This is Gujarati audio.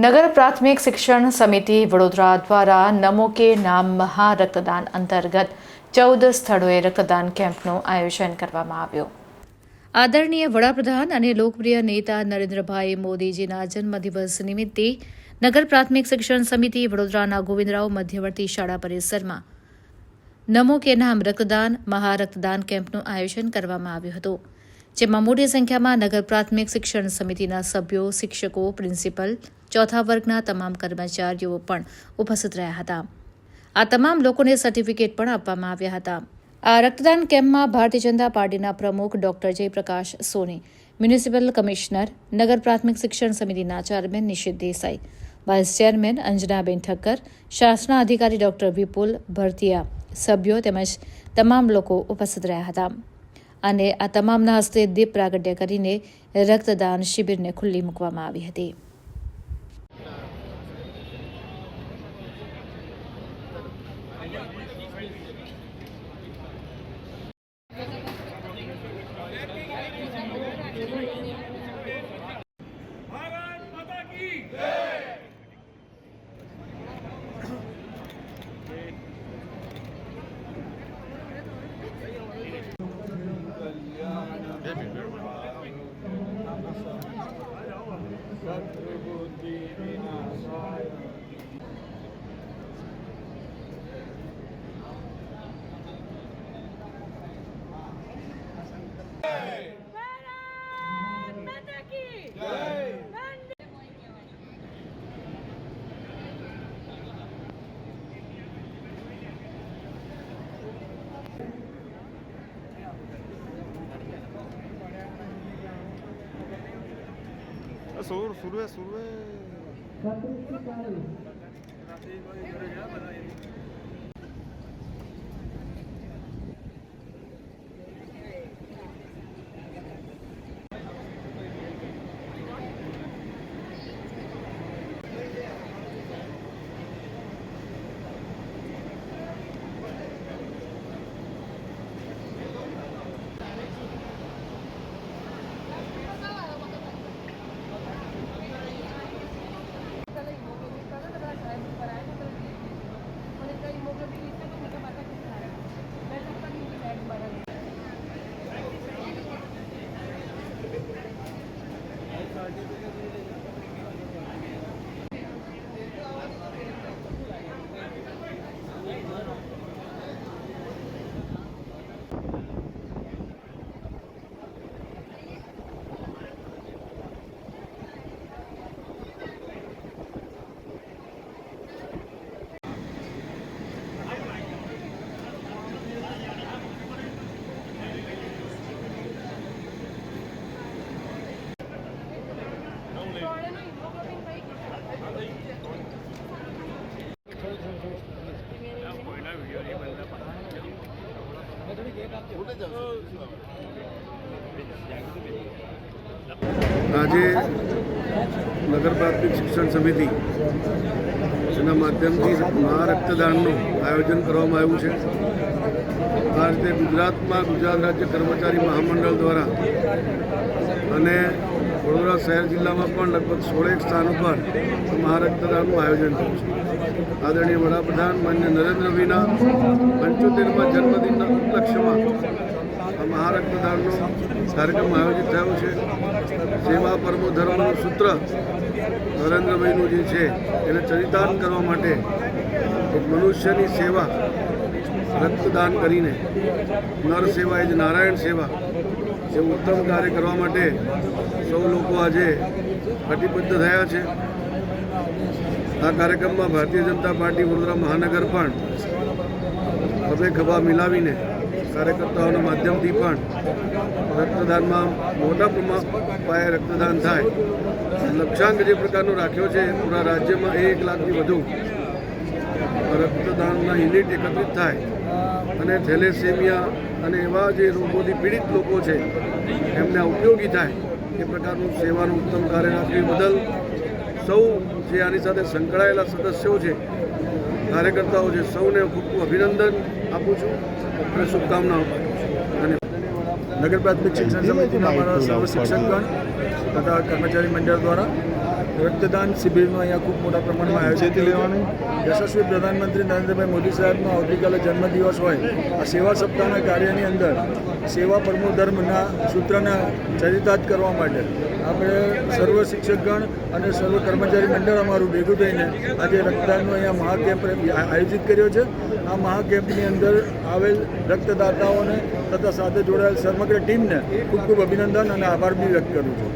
નગર પ્રાથમિક શિક્ષણ સમિતિ વડોદરા દ્વારા નમો કે નામ મહા રક્તદાન અંતર્ગત ચૌદ સ્થળોએ રક્તદાન કેમ્પનું આયોજન કરવામાં આવ્યું. આદરણીય વડાપ્રધાન અને લોકપ્રિય નેતા નરેન્દ્રભાઈ મોદીજીના જન્મદિવસ નિમિત્તે નગર પ્રાથમિક શિક્ષણ સમિતિ વડોદરાના ગોવિંદરાવ મધ્યવર્તી શાળા પરિસરમાં નમો કે નામ રક્તદાન મહા રક્તદાન કેમ્પનું આયોજન કરવામાં આવ્યું હતું, જેમાં મોટી સંખ્યામાં નગર પ્રાથમિક શિક્ષણ સમિતિના સભ્યો, શિક્ષકો, પ્રિન્સિપલ ચોથા વર્ગના તમામ કર્મચારીઓ પણ ઉપસ્થિત રહ્યા હતા. આ તમામ લોકોને સર્ટિફિકેટ પણ આપવામાં આવ્યા હતા. આ રક્તદાન કેમ્પમાં ભારતીય જનતા પાર્ટીના પ્રમુખ doctor Jayprakash Soni, municipal commissioner, નગર પ્રાથમિક શિક્ષણ સમિતિના chairman Nishit Desai, vice chairman Anjanaben Thakkar, શાસના અધિકારી ડોક્ટર વિપુલ ભરતિયા, સભ્યો તેમજ તમામ લોકો ઉપસ્થિત રહ્યા હતા. અને આ તમામના હસ્તે દીપ પ્રાગટ્ય કરીને રક્તદાન શિબિરને ખુલ્લી મૂકવામાં આવી હતી. yeah. sur, sur, sur. આજે નગર પ્રાથમિક શિક્ષણ સમિતિ એના માધ્યમથી મહા રક્તદાનનું આયોજન કરવામાં આવ્યું છે. આ રીતે ગુજરાતમાં ગુજરાત રાજ્ય કર્મચારી મહામંડળ દ્વારા અને વડોદરા શહેર જિલ્લામાં પણ લગભગ સોળેક સ્થાનો પર મહારક્તદાનનું આયોજન થયું છે. આદરણીય વડાપ્રધાન માન્ય નરેન્દ્રભાઈના પંચોતેરમાં જન્મદિનના ઉપલક્ષ્યમાં આ મહારક્તદાનનો કાર્યક્રમ આયોજિત થયો છે. સેવા પરમો ધર્મનું સૂત્ર નરેન્દ્રભાઈનું જે છે એને ચરિતાર્થ કરવા માટે મનુષ્યની સેવા, રક્તદાન કરીને નર સેવા એ જ નારાયણ સેવા એવું ઉત્તમ કાર્ય કરવા માટે સૌ લોકો આજે કટિબદ્ધ થયા છે. આ કાર્યક્રમમાં ભારતીય જનતા પાર્ટી વડોદરા મહાનગર પણ ખભે ખભા મિલાવીને કાર્યકર્તાઓના માધ્યમથી પણ રક્તદાનમાં મોટા પ્રમાણ પાયે રક્તદાન થાય. લક્ષ્યાંક જે પ્રકારનો રાખ્યો છે, પૂરા રાજ્યમાં એક લાખથી વધુ રક્તદાનના યુનિટ એકત્રિત થાય. અને થેલેસેમિયા અને એવા જે રોગોથી પીડિત લોકો છે, એમને ઉપયોગી થાય એ પ્રકારનું સેવાનું ઉત્તમ કાર્ય રાખ્યું બદલ સૌ જે આની સાથે સંકળાયેલા સદસ્યો છે, કાર્યકર્તાઓ છે, સૌને ખૂબ ખૂબ અભિનંદન આપું છું અને શુભકામનાઓ અને નગર પ્રાથમિક શિક્ષણ સમિતિના અમારા સર્વ શિક્ષકગણ તથા કર્મચારી મંડળ દ્વારા રક્તદાન શિબિરનું અહીંયા ખૂબ મોટા પ્રમાણમાં આયોજન લેવાનું? યશસ્વી પ્રધાનમંત્રી નરેન્દ્રભાઈ મોદી સાહેબનો આવતીકાલે જન્મદિવસ હોય. આ સેવા સપ્તાહના કાર્યની અંદર સેવા પરમો ધર્મના સૂત્રને ચરિતાર્થ કરવા માટે આપણે સર્વ શિક્ષકગણ અને સર્વ કર્મચારી મંડળ અમારું ભેગું થઈને આજે રક્તદાનનો અહીંયા મહાકેમ્પ આયોજિત કર્યો છે. આ મહાકેમ્પની અંદર આવેલ રક્તદાતાઓને તથા સાથે જોડાયેલ સમગ્ર ટીમને ખૂબ ખૂબ અભિનંદન અને આભાર બી વ્યક્ત કરું છું.